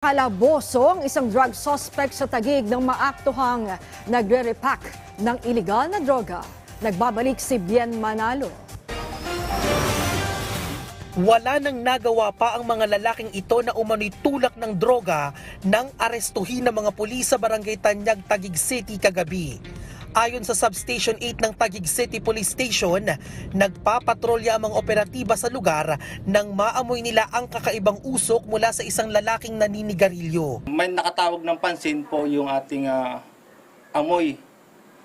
Kalaboso ang isang drug suspect sa tagig ng maaktuhang nagre-repack ng iligal na droga. Nagbabalik si Bien Manalo. Wala nang nagawa pa ang mga lalaking ito na umano'y tulak ng droga nang arestuhin ng mga pulis sa barangay Tanyag, Taguig City kagabi. Ayon sa Substation 8 ng Taguig City Police Station, nagpapatrolya ang mga operatiba sa lugar nang maamoy nila ang kakaibang usok mula sa isang lalaking naninigarilyo. May nakatawag ng pansin po yung ating ah, amoy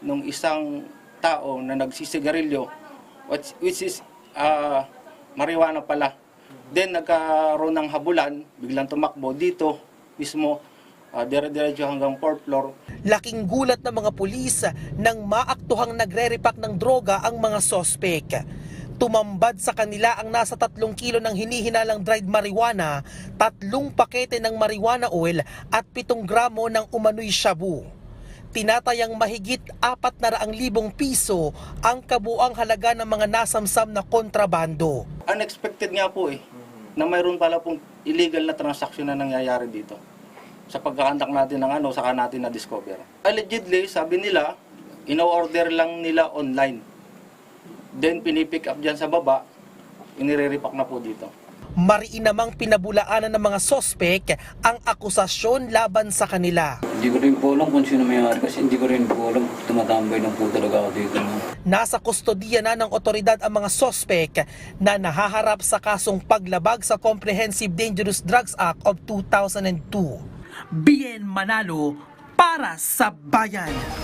ng isang tao na nagsisigarilyo which, which is ah, marijuana pala. Then nagkaroon ng habulan, biglang tumakbo dito mismo, uh, dire-diretso hanggang 4th floor. Laking gulat ng mga pulis nang maaktuhang nagre-repack ng droga ang mga sospek. Tumambad sa kanila ang nasa tatlong kilo ng hinihinalang dried marijuana, tatlong pakete ng marijuana oil at pitong gramo ng umano'y shabu. Tinatayang mahigit apat na raang libong piso ang kabuang halaga ng mga nasamsam na kontrabando. Unexpected nga po eh, na mayroon pala pong illegal na transaksyon na nangyayari dito. Sa pagkakandak natin ng ano, saka natin na-discover. Allegedly, sabi nila, ino-order lang nila online. Then pinipick up dyan sa baba, inire-repack na po dito. Mariin namang pinabulaanan ng mga sospek ang akusasyon laban sa kanila. Hindi ko rin po alam kung sino may-ari kasi hindi ko rin po alam. Tumatambay lang po talaga ako dito. Nasa kustodiya na ng otoridad ang mga sospek na nahaharap sa kasong paglabag sa Comprehensive Dangerous Drugs Act of 2002. Bien Manalo para sa bayan.